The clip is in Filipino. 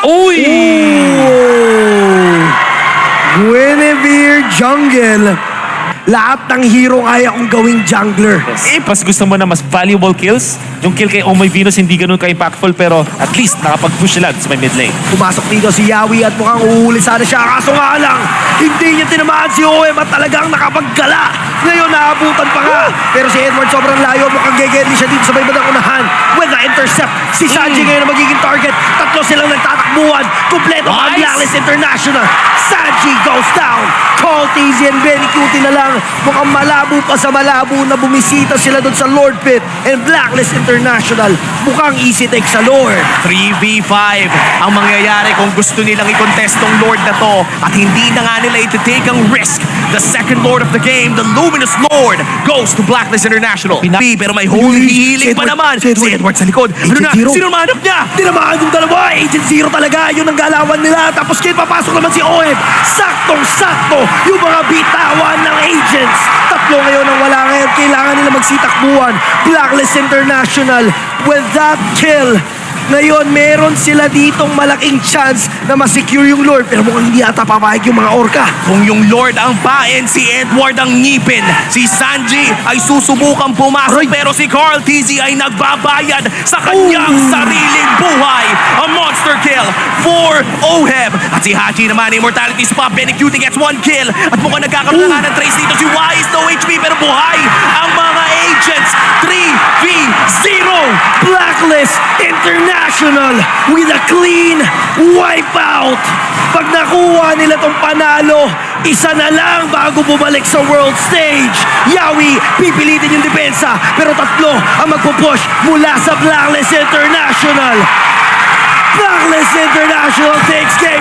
Uy! Oh! Guinevere Jungle. Lahat ng hero kaya kong gawing jungler. Eh, pas gusto mo na mas valuable kills? Yung kill kay Omoy Venus hindi ganun ka-impactful pero at least nakapag-push sila sa may mid lane. Pumasok dito si Yawi at mukhang uhuli sana siya. Kaso nga lang, hindi niya tinamaan si OM at talagang nakapaggala. Ngayon, naabutan pa nga. Pero si Edward sobrang layo. Mukhang gegedli siya dito sa may bandang unahan. With the intercept, si Sanji ngayon ang magiging target. Tatlo silang nagtatakbuhan. Kompleto ang Nice. Blacklist International. Sanji goes down. Call TZ and Benny Cutie na lang. Mukhang malabo pa sa malabo na bumisita sila doon sa Lord Pit and Blacklist International. Mukhang easy take sa Lord. 3v5 ang mangyayari kung gusto nilang i-contest tong Lord na to at hindi na nga nila iti-take ang risk. The second Lord of the game, the Luminous Lord, goes to Blacklist International. Pina- P, pero may holy healing pa naman. si Edward. Sa likod. Ano na? Sino manap niya? Tinamaan yung dalawa. Agent Zero talaga. Yun ang galawan nila. Tapos kayo papasok naman si Oeb. Saktong-sakto yung mga bitawan ng agents. Tatlo ngayon ang wala ngayon. Kailangan nila magsitakbuhan. Blacklist International with that kill. Ngayon, meron sila ditong malaking chance na masecure yung Lord. Pero mukhang hindi ata papayag yung mga orka. Kung yung Lord ang pain, si Edward ang ngipin. Si Sanji ay susubukang pumasok Aray. pero si Carl TZ ay nagbabayad sa kanyang Ooh. sariling buhay. A monster kill for Oheb. At si Hachi naman, immortality spot. Benny Cutie gets one kill. At mukhang nagkakaroon na ng trace dito si Wise. No HP pero buhay ang International with a clean wipeout. Pag nakuha nila tong panalo, isa na lang bago bumalik sa world stage. Yawi, pipilitin yung depensa, pero tatlo ang magpupush mula sa Blacklist International. Blacklist International takes game.